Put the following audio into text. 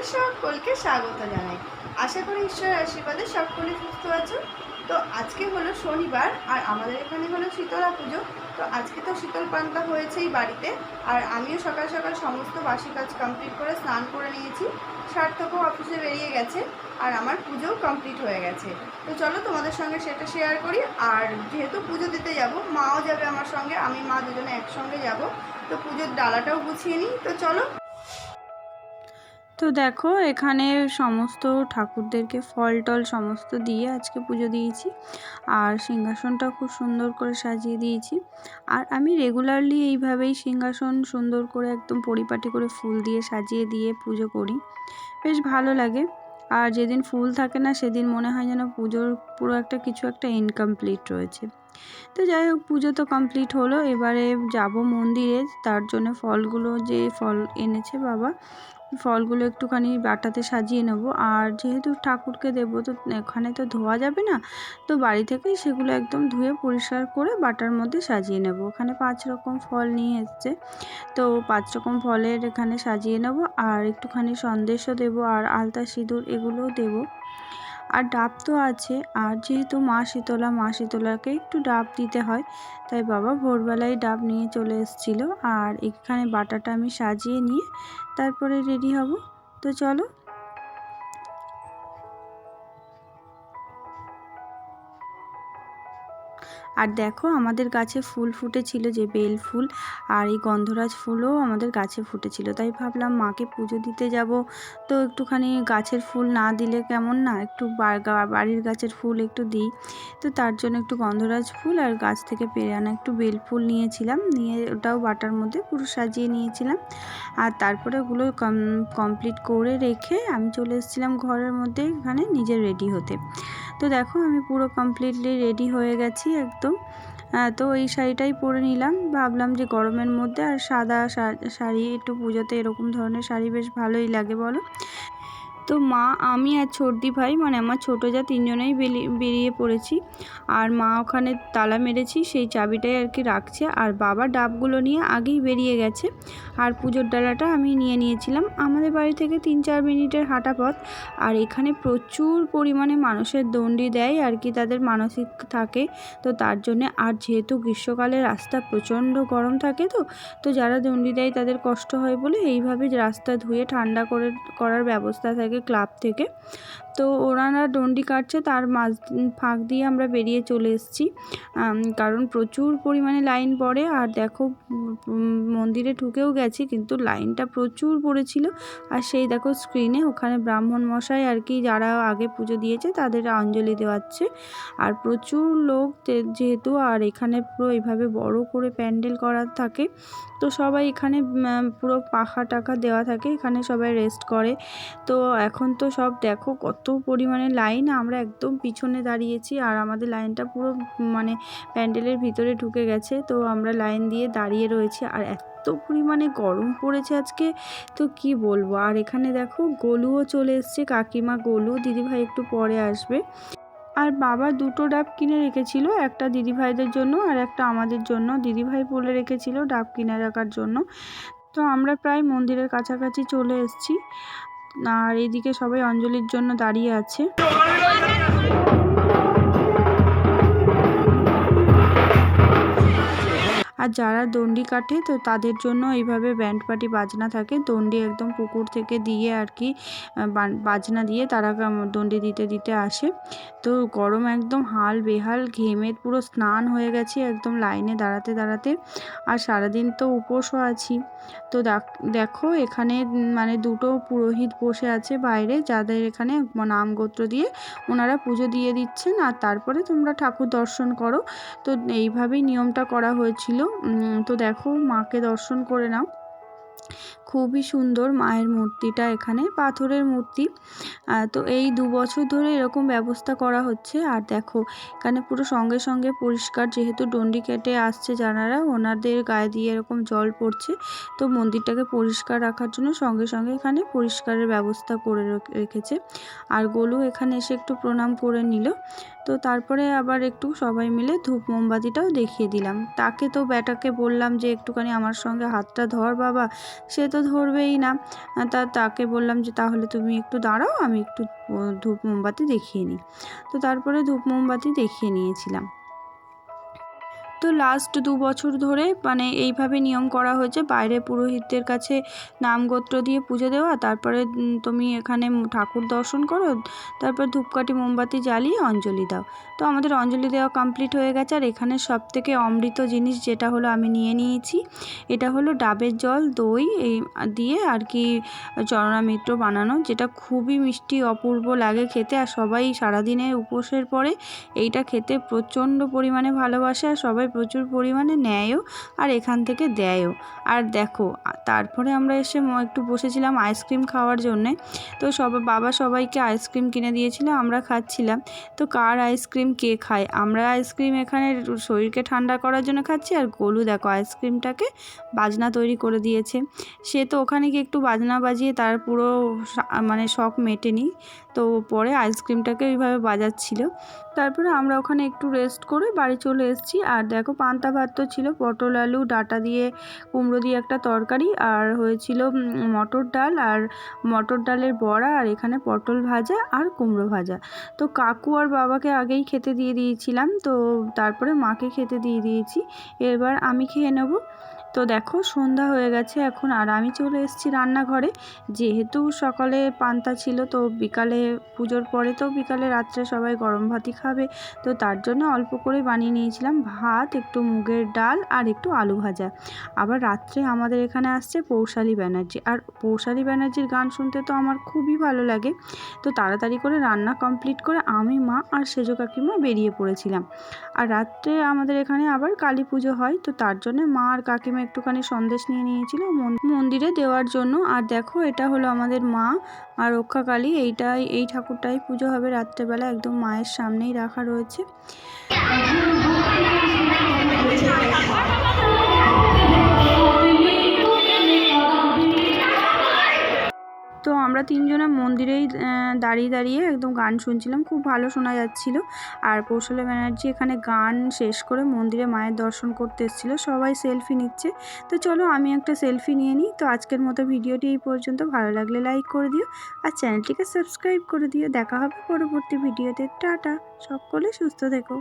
আপনাদের সকলকে স্বাগত জানাই। আশা করি ঈশ্বরের আশীর্বাদে সকলে সুস্থ আছো। তো আজকে হলো শনিবার, আর আমাদের এখানে হলো শীতলা পুজো। তো আজকে তো শীতল পান্তা হয়েছেই বাড়িতে, আর আমিও সকাল সকাল সমস্ত বাসি কাজ কমপ্লিট করে স্নান করে নিয়েছি। সার্থকও অফিসে বেরিয়ে গেছে, আর আমার পুজোও কমপ্লিট হয়ে গেছে। তো চলো তোমাদের সঙ্গে সেটা শেয়ার করি, আর যেহেতু পুজো দিতে যাব, মাও যাবে আমার সঙ্গে, আমি মা দুজনে একসঙ্গে যাব। তো পুজোর ডালাটাও গুছিয়ে নিই। তো চলো তো দেখো, এখানে সমস্ত ঠাকুরদেরকে ফল টল সমস্ত দিয়ে আজকে পুজো দিয়েছি। আর সিংহাসনটা খুব সুন্দর করে সাজিয়ে দিয়েছি। আর আমি রেগুলারলি এইভাবেই সিংহাসন সুন্দর করে একদম পরিপাটি করে ফুল দিয়ে সাজিয়ে দিয়ে পুজো করি। বেশ ভালো লাগে। আর যেদিন ফুল থাকে না, সেদিন মনে হয় যেন পুজোর পুরো একটা কিছু একটা ইনকমপ্লিট রয়েছে। তো যাই হোক, পুজো তো কমপ্লিট হলো। এবারে যাব মন্দিরে, তার জন্য ফলগুলো যে ফল এনেছে বাবা ফলগুলো একটুখানি বাটাতে সাজিয়ে নেব। আর যেহেতু ঠাকুরকে দেবো, তো এখানে তো ধোয়া যাবে না, তো বাড়ি থেকেই সেগুলো একদম ধুয়ে পরিষ্কার করে বাটার মধ্যে সাজিয়ে নেব। ওখানে পাঁচ রকম ফল নিয়ে এসছে, তো পাঁচ রকম ফলের এখানে সাজিয়ে নেব। আর একটুখানি সন্দেশও দেব, আর আলতা সিঁদুর এগুলোও দেবো। আর ডাব তো আছে। আর যেহেতু মা শীতলা, মা শীতলাকে একটু ডাব দিতে হয়, তাই বাবা ভোরবেলায় ডাব নিয়ে চলে এসেছিল। আর এখানে বাটাটা আমি সাজিয়ে নিয়ে তারপরে রেডি হব। তো চলো আর দেখো আমাদের গাছে ফুল ফুটেছিল যে বেল ফুল আর এই গন্ধরাজ ফুলও আমাদের গাছে ফুটেছিল। তাই ভাবলাম মাকে পুজো দিতে যাব। তো একটুখানি গাছের ফুল না দিলে কেমন না? একটু বাড়ির গাছের ফুল একটু দিই। তো তার জন্য একটু গন্ধরাজ ফুল আর গাছ থেকে পেরে আনা একটু বেল ফুল নিয়েছিলাম। নিয়ে ওটাও বাটার মধ্যে পুরো সাজিয়ে নিয়েছিলাম। আর তারপরে ওগুলো কমপ্লিট করে রেখে আমি চলে এসেছিলাম ঘরের মধ্যে এখানে নিজে রেডি হতে। তো দেখো আমি পুরো কমপ্লিটলি রেডি হয়ে গেছি একদম। তো এই শাড়িটাই পরে নিলাম। ভাবলাম যে গরমের মধ্যে আর সাদা শাড়ি, একটু পুজোতে এরকম ধরনের শাড়ি বেশ ভালোই লাগে, বলো? তো মা, আমি আর ছোটদি ভাই মানে আমার ছোটো যা তিনজনেই বেরিয়ে পড়েছি। আর মা ওখানে তালা মেরেছি, সেই চাবিটাই আর কি রাখছে। আর বাবা ডাবগুলো নিয়ে আগেই বেরিয়ে গেছে। আর পুজোর ডালাটা আমি নিয়ে নিয়েছিলাম। আমাদের বাড়ি থেকে তিন চার মিনিটের হাঁটা পথ। আর এখানে প্রচুর পরিমাণে মানুষের দণ্ডি দেয়, আর কি তাদের মানসিক থাকে। তো তার জন্যে, আর যেহেতু গ্রীষ্মকালে রাস্তা প্রচণ্ড গরম থাকে তো তো যারা দণ্ডি দেয় তাদের কষ্ট হয় বলে এইভাবে রাস্তা ধুয়ে ঠান্ডা করে, করার ব্যবস্থা থাকে। ক্লাব থেকে। তো ওনারা ডন্ডি কাটছে, তার মাঝ ফাঁক দিয়ে আমরা বেরিয়ে চলে এসেছি। কারণ প্রচুর পরিমাণে লাইন পড়ে আর দেখো মন্দিরে ঢুকেও গেছি কিন্তু লাইনটা প্রচুর পড়েছিল। আর সেই দেখো স্ক্রিনে ওখানে ব্রাহ্মণ মশাই আর কি যারা আগে পুজো দিয়েছে তাদের অঞ্জলি দেওয়াচ্ছে। আর প্রচুর লোক যেহেতু আর এখানে পুরো এইভাবে বড় করে প্যান্ডেল করা থাকে, তো সবাই এখানে পুরো পাখা টাকা দেওয়া থাকে, এখানে সবাই রেস্ট করে। তো এখন তো সব দেখো কত পরিমাণে লাইন আমরা একদম পিছনে দাঁড়িয়েছি আর আমাদের লাইনটা পুরো মানে প্যান্ডেলের ভিতরে ঢুকে গেছে। তো আমরা লাইন দিয়ে দাঁড়িয়ে রয়েছি আর এত পরিমাণে গরম পড়েছে আজকে, তো কি বলব? আর এখানে দেখো গোলুও চলে এসছে, কাকিমা গোলু, দিদিভাই একটু পরে আসবে। আর বাবা দুটো ডাব কিনে রেখেছিল, একটা দিদিভাইদের জন্য আর একটা আমাদের জন্য। দিদিভাই বলে রেখেছিল ডাব কিনে রাখার জন্য। তো আমরা প্রায় মন্দিরের কাছাকাছি চলে এসেছি। আর এদিকে সবাই অঞ্জলির জন্য দাঁড়িয়ে আছে। আর যারা দণ্ডি কাটে তো তাদের জন্য এইভাবে ব্যান্ড পার্টি বাজনা থাকে। দণ্ডি একদম পুকুর থেকে দিয়ে আর কি বাজনা দিয়ে তারা দণ্ডি দিতে দিতে আসে। তো গরম একদম হাল বেহাল ঘেমে পুরো স্নান হয়ে গেছে একদম লাইনে দাঁড়াতে দাঁড়াতে। আর সারাদিন তো উপোসও আছি। তো দেখো এখানে মানে দুটো পুরোহিত বসে আছে বাইরে, যাদের এখানে নাম গোত্র দিয়ে ওনারা পুজো দিয়ে দিচ্ছেন। আর তারপরে তোমরা ঠাকুর দর্শন করো। তো এইভাবেই নিয়মটা করা হয়েছিল। তো দেখো মাকে দর্শন করে নাও। খুবই সুন্দর মায়ের মূর্তিটা এখানে, পাথরের মূর্তি। তো এই দু বছর ধরে এরকম ব্যবস্থা করা হচ্ছে। আর দেখো, এখানে পুরো সঙ্গে সঙ্গে পরিষ্কার, যেহেতু ডন্ডি কেটে আসছে যারা ওনাদের গায়ে দিয়ে এরকম জল পড়ছে। তো মন্দিরটাকে পরিষ্কার রাখার জন্য সঙ্গে সঙ্গে এখানে পরিষ্কারের ব্যবস্থা করে রেখেছে। আর গোলু এখানে এসে একটু প্রণাম করে নিল। তো তারপরে আবার একটু সবাই মিলে ধূপ মোমবাতিটাও দেখিয়ে দিলাম। তাকে তো ব্যাটাকে বললাম যে, একটুখানি আমার সঙ্গে হাতটা ধর বাবা। সে তো ধরবেই না। তা তাকে বললাম যে, তাহলে তুমি একটু দাঁড়াও, আমি একটু ধূপ মোমবাতি দেখিয়ে নিই। তো তারপরে ধূপ মোমবাতি দেখিয়ে নিয়েছিলাম। তো লাস্ট দু বছর ধরে মানে এইভাবে নিয়ম করা হয়েছে। বাইরে পুরোহিতদের কাছে নাম গোত্র দিয়ে পুজো দেওয়া, তারপরে তুমি এখানে ঠাকুর দর্শন করো, তারপর ধূপকাঠি মোমবাতি জ্বালিয়ে অঞ্জলি দাও। তো আমাদের অঞ্জলি দেওয়া কমপ্লিট হয়ে গেছে। আর এখানে সব থেকে অমৃত জিনিস যেটা হলো আমি নিয়ে নিয়েছি, এটা হলো ডাবের জল, দই, এই দিয়ে আর কি চরণামিত্র বানানো, যেটা খুবই মিষ্টি, অপূর্ব লাগে খেতে। আর সবাই সারাদিনের উপোসের পরে এইটা খেতে প্রচণ্ড পরিমাণে ভালোবাসে আর সবাই প্রচুর পরিমাণে নেয়ও আর এখান থেকে দেয়ও। আর দেখো, তারপরে আমরা এসে একটু বসেছিলাম আইসক্রিম খাওয়ার জন্যে। তো সব, বাবা সবাইকে আইসক্রিম কিনে দিয়েছিল, আমরা খাচ্ছিলাম। তো কার আইসক্রিম কে খায়? আমরা আইসক্রিম এখানে শরীরকে ঠান্ডা করার জন্য খাচ্ছি আর গোলু দেখো আইসক্রিমটাকে বাজনা তৈরি করে দিয়েছে। সে তো ওখানে গিয়ে একটু বাজনা বাজিয়ে তার পুরো মানে শখ মেটেনি। তো পরে আইসক্রিমটাকে ওইভাবে বাজাচ্ছিল। তারপরে আমরা ওখানে একটু রেস্ট করে বাড়ি চলে এসেছি। আর দেখো পান্তা ভাত তো ছিল, পটল আলু, ডাটা দিয়ে কুমড়ো দিয়ে একটা তরকারি, আর হয়েছিল মটর ডাল, আর মটর ডালের বড়া, আর এখানে পটল ভাজা আর কুমড়ো ভাজা। তো কাকু আর বাবাকে আগেই খেতে দিয়ে দিয়েছিলাম, তো তারপরে মাকে খেতে দিয়ে দিয়েছি। এবার আমি খেয়ে নেব। তো দেখো সন্ধ্যা হয়ে গেছে এখন, আর আমি চলে এসেছি রান্নাঘরে। যেহেতু সকালে পান্তা ছিল, তো বিকালে, পুজোর পরে তো বিকালে রাত্রে সবাই গরম ভাতই খাবে। তো তার জন্য অল্প করে বানিয়ে নিয়েছিলাম ভাত, একটু মুগের ডাল আর একটু আলু ভাজা। আবার রাত্রে আমাদের এখানে আসছে পৌশালী ব্যানার্জি। আর পৌশালী ব্যানার্জির গান শুনতে তো আমার খুবই ভালো লাগে। তো তাড়াতাড়ি করে রান্না কমপ্লিট করে আমি, মা আর সেজো কাকিমা বেরিয়ে পড়েছিলাম। আর রাত্রে আমাদের এখানে আবার কালী পুজো হয়, তো তার জন্য মা আর কাকিমা একটুখানি সন্দেশ নিয়ে নিয়েছিল মন- মন্দিরে দেওয়ার জন্য। আর দেখো, এটা হলো আমাদের মা আর রক্ষাকালী। এইটাই, এই ঠাকুরটাই পুজো হবে রাত্রেবেলা। একদম মায়ের সামনেই রাখা রয়েছে। তিনজনে মন্দিরেই দাঁড়িয়ে দাঁড়িয়ে একদম গান শুনছিলাম। খুব ভালো শোনা যাচ্ছিল। আর কৌশলে ব্যানার্জি এখানে গান শেষ করে মন্দিরে মায়ের দর্শন করতে এসেছিল। সবাই সেলফি নিচ্ছে। তো চলো আমি একটা সেলফি নিয়ে নিই। তো আজকের মতো ভিডিওটি এই পর্যন্ত। ভালো লাগলে লাইক করে দিও আর চ্যানেলটিকে সাবস্ক্রাইব করে দিও। দেখা হবে পরবর্তী ভিডিওতে। টাটা। সকলে সুস্থ থেকো।